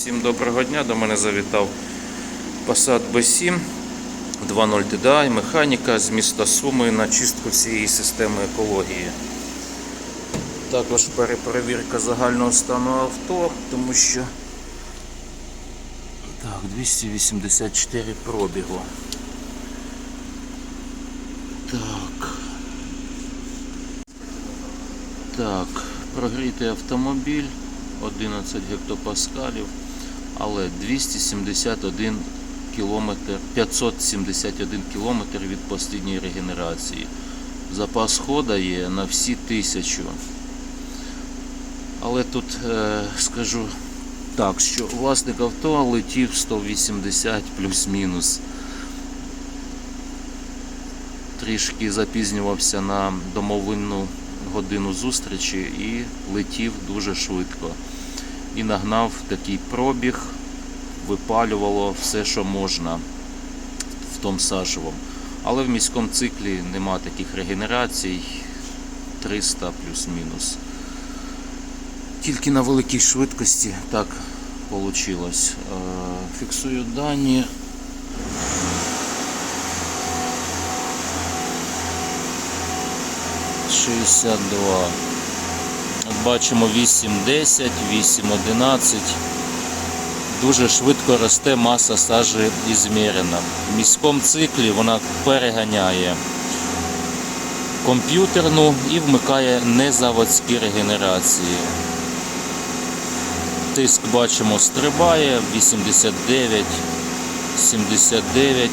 Всім доброго дня. До мене завітав Passat B7 2.0 TDI, механіка з міста Суми на чистку всієї системи екології. Також переперевірка загального стану авто, тому що так, 284 пробігу. Так. Так, прогрітий автомобіль 11 гектопаскалів, але 271 кілометр, 571 кілометр від постійної регенерації. Запас хода є на всі тисячу. Але тут е, скажу так, що власник авто летів 180 плюс-мінус. Трішки запізнювався на домовинну годину зустрічі і летів дуже швидко. І нагнав такий пробіг, випалювало все, що можна в тому сажевому. Але в міському циклі нема таких регенерацій 300 плюс-мінус. Тільки на великій швидкості так вийшло. Фіксую дані. Шістдесят два. Бачимо 8.10, 8.11. Дуже швидко росте маса сажі ізмірена. В міському циклі вона переганяє комп'ютерну і вмикає незаводські регенерації. Тиск бачимо стрибає 89, 79.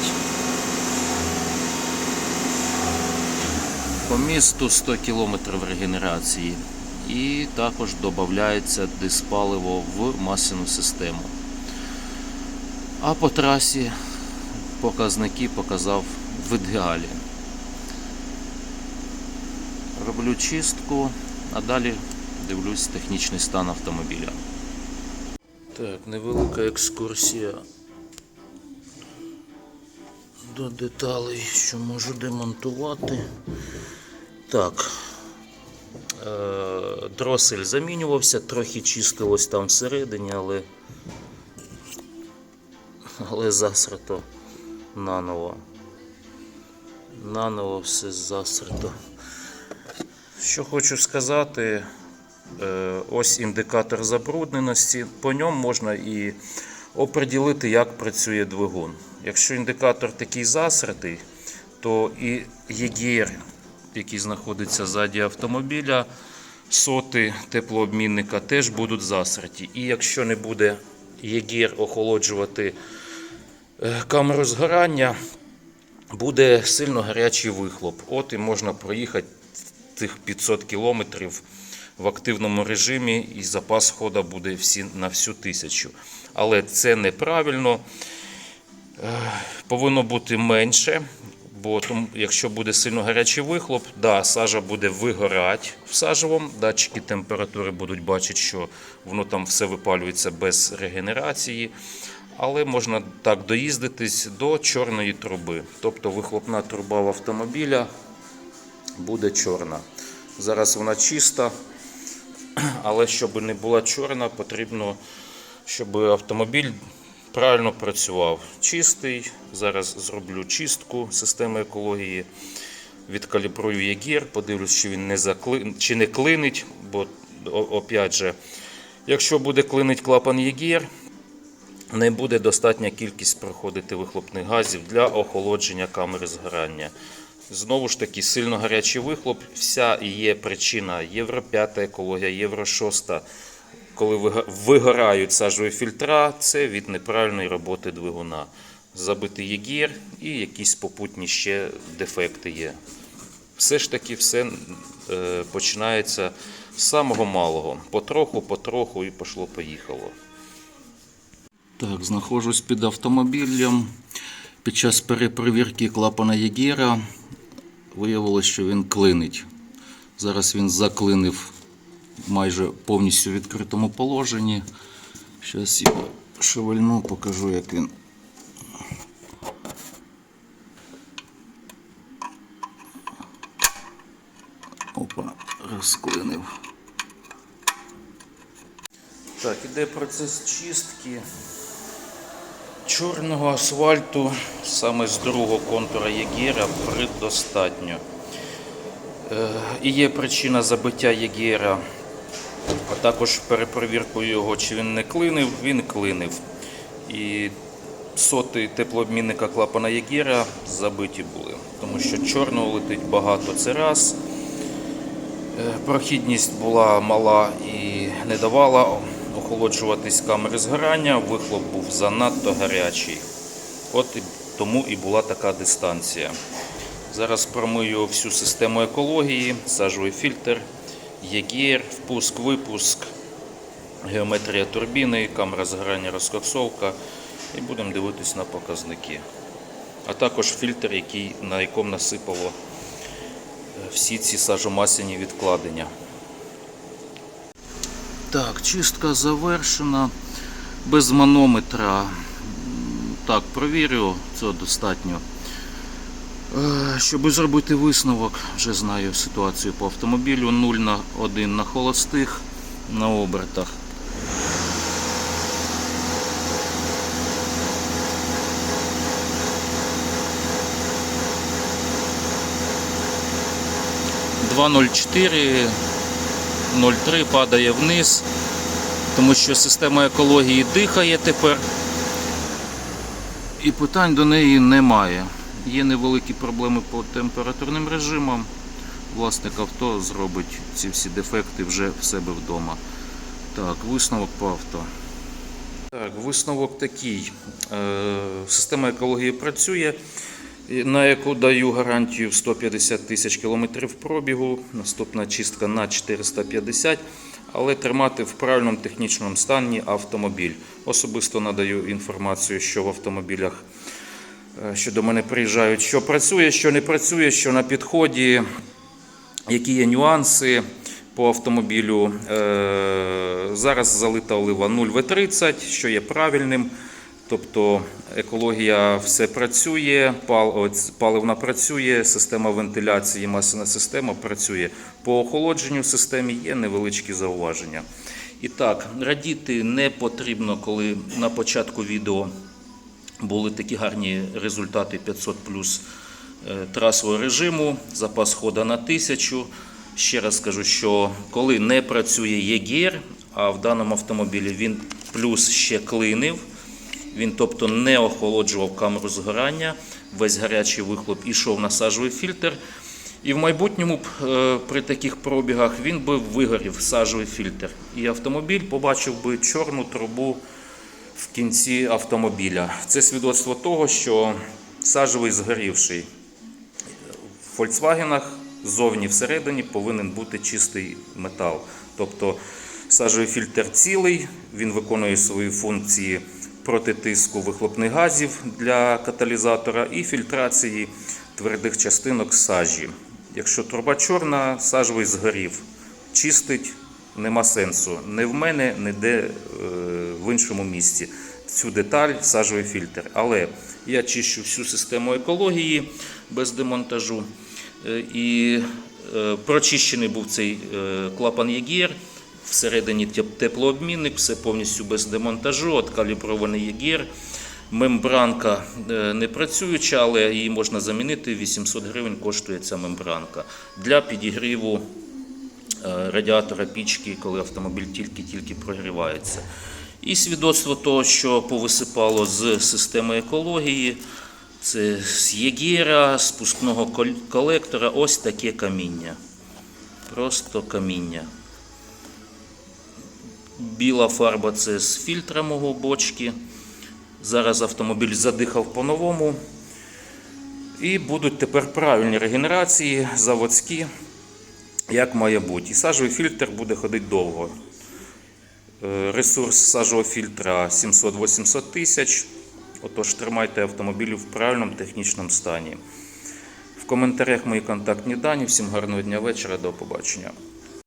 По місту 100 км регенерації. І також додається диспаливо в масляну систему. А по трасі показники показав в ідеалі. Роблю чистку, а далі дивлюсь технічний стан автомобіля. Так, невелика екскурсія до деталей, що можу демонтувати. Так, дросель замінювався, трохи чистилось там всередині, але, але засрато наново. Наново все засрато. Що хочу сказати, е, ось індикатор забрудненості. По ньому можна і оприділити, як працює двигун. Якщо індикатор такий засратий, то і ЄГР, який знаходиться ззаді автомобіля, соти теплообмінника теж будуть засраті. І якщо не буде ЄГР охолоджувати е, камеру згорання, буде сильно гарячий вихлоп. От і можна проїхати тих 500 кілометрів в активному режимі, і запас хода буде всі, на всю тисячу. Але це неправильно. Е, Повинно бути менше, бо тому, якщо буде сильно гарячий вихлоп, да, сажа буде вигорати в сажевому, датчики температури будуть бачити, що воно там все випалюється без регенерації. Але можна так доїздитись до чорної труби. Тобто вихлопна труба в автомобіля буде чорна. Зараз вона чиста, але щоб не була чорна, потрібно, щоб автомобіль правильно працював. Чистий. Зараз зроблю чистку системи екології, відкалібрую єгір, подивлюсь, чи він не закли... чи не клинить, бо опять же, якщо буде клинить клапан єгір, не буде достатня кількість проходити вихлопних газів для охолодження камери згорання. Знову ж таки, сильно гарячий вихлоп, вся є причина Євро 5 екологія, Євро 6, коли вигорають сажові фільтра, це від неправильної роботи двигуна. Забитий єгір і якісь попутні ще дефекти є. Все ж таки, все е, починається з самого малого. Потроху, потроху і пошло-поїхало. Так, знаходжусь під автомобілем. Під час перепровірки клапана Єгера виявилося, що він клинить. Зараз він заклинив майже повністю відкритому положенні. Зараз його шевельну, покажу, як він. Опа, розклинив. Так, іде процес чистки чорного асфальту саме з другого контура Єгера предостатньо. Е, І є причина забиття Єгера, а також перепровіркою його, чи він не клинив, він клинив. І соти теплообмінника клапана Єгера забиті були, тому що чорного летить багато це раз. Е, Прохідність була мала і не давала охолоджуватись камери згорання, вихлоп був занадто гарячий. От тому і була така дистанція. Зараз промию всю систему екології, сажовий фільтр, ЄГР, впуск, випуск, геометрія турбіни, камера згорання, розкоксовка і будемо дивитись на показники. А також фільтр, який, на якому насипало всі ці сажомасляні відкладення. Так, чистка завершена. Без манометра. Так, провірю, цього достатньо. Е, Щоб зробити висновок, вже знаю ситуацію по автомобілю. 0 на 1 на холостих на обертах. Два нуль чотири 0,3 падає вниз, тому що система екології дихає тепер. І питань до неї немає. Є невеликі проблеми по температурним режимам. Власник авто зробить ці всі дефекти вже в себе вдома. Так, висновок по авто. Так, висновок такий. Е, Система екології працює, на яку даю гарантію в 150 тисяч кілометрів пробігу. Наступна чистка на 450, але тримати в правильному технічному стані автомобіль. Особисто надаю інформацію, що в автомобілях, що до мене приїжджають, що працює, що не працює, що на підході, які є нюанси по автомобілю. Е, Зараз залита олива 0В30, що є правильним. Тобто екологія все працює, паливна працює, система вентиляції, масляна система працює. По охолодженню системи є невеличкі зауваження. І так, радіти не потрібно, коли на початку відео були такі гарні результати 500 плюс е, трасового режиму, запас хода на 1000. Ще раз скажу, що коли не працює ЄГР, а в даному автомобілі він плюс ще клинив, він тобто не охолоджував камеру згорання, весь гарячий вихлоп ішов на сажовий фільтр. І в майбутньому е, при таких пробігах він би вигорів сажовий фільтр. І автомобіль побачив би чорну трубу в кінці автомобіля. Це свідоцтво того, що сажовий згорівший. В Volkswagen ззовні всередині повинен бути чистий метал. Тобто сажовий фільтр цілий, він виконує свої функції протитиску вихлопних газів для каталізатора і фільтрації твердих частинок сажі. Якщо труба чорна, сажовий згорів. Чистить нема сенсу. Не в мене, ніде е, в іншому місці. Цю деталь сажовий фільтр. Але я чищу всю систему екології без демонтажу. Е, І е, прочищений був цей е, клапан ЄГР. Всередині теплообмінник, все повністю без демонтажу, откалібрований ЄГР. Мембранка не працююча, але її можна замінити. 800 гривень коштує ця мембранка для підігріву радіатора пічки, коли автомобіль тільки-тільки прогрівається. І свідоцтво того, що повисипало з системи екології, це з єгіра, спускного кол- колектора, ось таке каміння. Просто каміння. Біла фарба це з фільтра мого бочки. Зараз автомобіль задихав по-новому. І будуть тепер правильні регенерації, заводські, як має бути. І сажовий фільтр буде ходити довго. Е, Ресурс сажового фільтра 700-800 тисяч. Отож, тримайте автомобіль в правильному технічному стані. В коментарях мої контактні дані. Всім гарного дня вечора, до побачення.